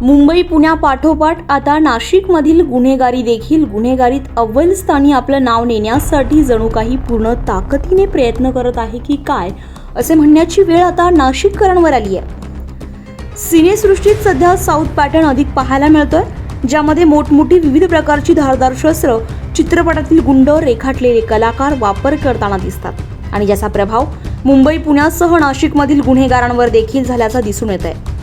मुंबई पुण्यापाठोपाठ आता नाशिकमधील गुन्हेगारी देखील गुन्हेगारीत अव्वल स्थानी आपलं नाव नेण्यासाठी जणू काही पूर्ण ताकदीने प्रयत्न करत आहे की काय असे म्हणण्याची वेळ आता नाशिककरांवर आली आहे. सिनेसृष्टीत सध्या साऊथ पॅटर्न अधिक पाहायला मिळतोय ज्यामध्ये मोठमोठी विविध प्रकारची धारदार शस्त्र चित्रपटातील गुंड रेखाटलेले कलाकार वापर करताना दिसतात. आणि ज्याचा प्रभाव मुंबई पुण्यासह नाशिकमधील गुन्हेगारांवर देखील झाल्याचा दिसून येत आहे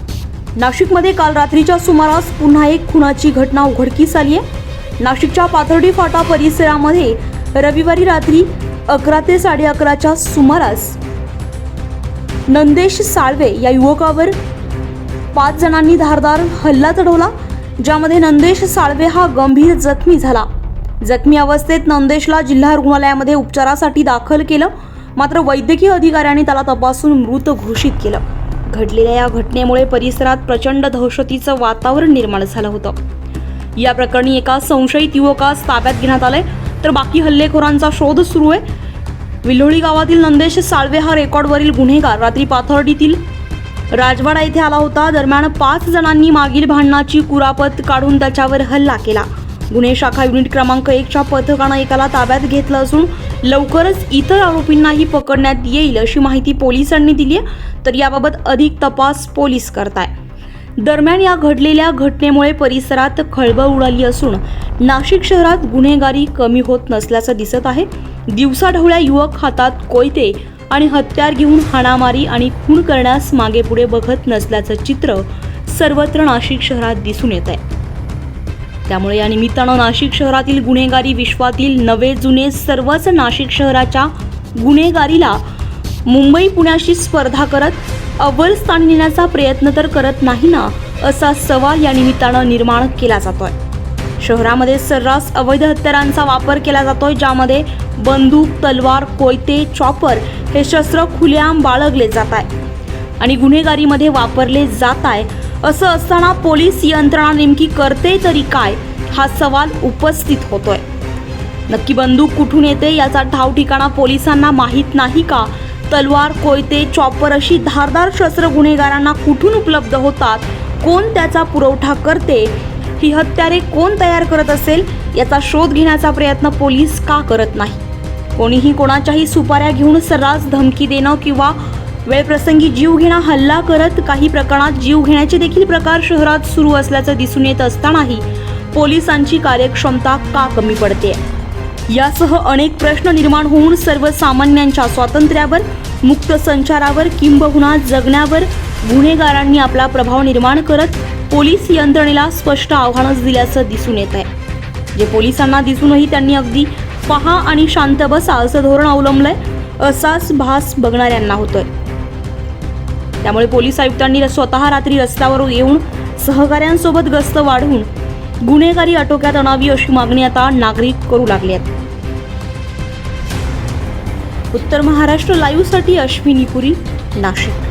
नाशिकमध्ये काल रात्रीच्या सुमारास पुन्हा एक खुनाची घटना उघडकीस आली आहे. नाशिकच्या पाथर्डी फाटा परिसरामध्ये रविवारी रात्री अकरा ते साडे अकराच्या सुमारास नंदेश साळवे या युवकावर पाच जणांनी धारदार हल्ला चढवला ज्यामध्ये नंदेश साळवे हा गंभीर जखमी झाला. जखमी अवस्थेत नंदेशला जिल्हा रुग्णालयामध्ये उपचारासाठी दाखल केलं मात्र वैद्यकीय अधिकाऱ्यांनी त्याला तपासून मृत घोषित केलं. घडलेल्या या घटनेमुळे परिसरात प्रचंड दहशतीचं वातावरण निर्माण झालं होतं. या प्रकरणी एका संशयित युवकास ताब्यात घेण्यात आलंय. तर बाकी हल्लेखोरांचा शोध सुरू आहे. विल्होळी गावातील नंदेश साळवे हा रेकॉर्डवरील गुन्हेगार. रात्री पाथर्डीतील राजवाडा येथे आला होता. दरम्यान पाच जणांनी मागील भांडणाची कुरापत काढून त्याच्यावर हल्ला केला. गुन्हे शाखा युनिट क्रमांक एकच्या पथकानं एकाला ताब्यात घेतलं असून लवकरच इतर आरोपींनाही पकडण्यात येईल अशी माहिती पोलिसांनी दिली आहे. तर याबाबत अधिक तपास पोलीस करताय. दरम्यान या घडलेल्या घटनेमुळे परिसरात खळबळ उडाली असून नाशिक शहरात गुन्हेगारी कमी होत नसल्याचं दिसत आहे. दिवसाढवळ्या युवक हातात कोयते आणि हत्यार घेऊन हाणामारी आणि खून करण्यास मागे पुढे बघत नसल्याचं चित्र सर्वत्र नाशिक शहरात दिसून येत आहे. त्यामुळे या निमित्तानं नाशिक शहरातील गुन्हेगारी विश्वातील नवे जुने सर्वच नाशिक शहराच्या गुन्हेगारीला मुंबई पुण्याशी स्पर्धा करत अव्वल स्थान नेण्याचा प्रयत्न तर करत नाही ना असा सवाल या निमित्तानं निर्माण केला जातोय. शहरामध्ये सर्रास अवैध हत्यारांचा वापर केला जातोय ज्यामध्ये बंदूक तलवार कोयते चॉपर हे शस्त्र खुलेआम बाळगले जात आहे आणि गुन्हेगारीमध्ये वापरले जात आहे. असं असताना पोलीस यंत्रणा नेमकी करते तरी काय हा सवाल उपस्थित होतोय. नक्की बंदूक कुठून येते याचा ठाव ठिकाणा पोलिसांना माहीत नाही का? तलवार कोयते चॉपर अशी धारदार शस्त्र गुन्हेगारांना कुठून उपलब्ध होतात? कोण त्याचा पुरवठा करते? ही हत्यारे कोण तयार करत असेल? याचा शोध घेण्याचा प्रयत्न पोलीस का करत नाही? कोणीही कोणाच्याही सुपाऱ्या घेऊन सर्रास धमकी देणं किंवा वेळप्रसंगी जीवघेणा हल्ला करत काही प्रकरणात जीव घेण्याचे देखील प्रकार शहरात सुरू असल्याचं दिसून येत असतानाही पोलिसांची कार्यक्षमता का कमी पडते? यासह अनेक प्रश्न निर्माण होऊन सर्वसामान्यांच्या स्वातंत्र्यावर मुक्त संचारावर किंबहुना जगण्यावर गुन्हेगारांनी आपला प्रभाव निर्माण करत पोलीस यंत्रणेला स्पष्ट आव्हानच दिल्याचं दिसून येत आहे. जे पोलिसांना दिसूनही त्यांनी अगदी पहा आणि शांत बसा असं धोरण अवलंबलंय असाच भास बघणाऱ्यांना होतोय. त्यामुळे पोलीस आयुक्तांनी स्वतः रात्री रस्त्यावर येऊन सहकाऱ्यांसोबत गस्त वाढवून गुन्हेगारी आटोक्यात आणावी अशी मागणी आता नागरिक करू लागले आहेत. उत्तर महाराष्ट्र लाईव्हसाठी अश्विनी पुरी नाशिक.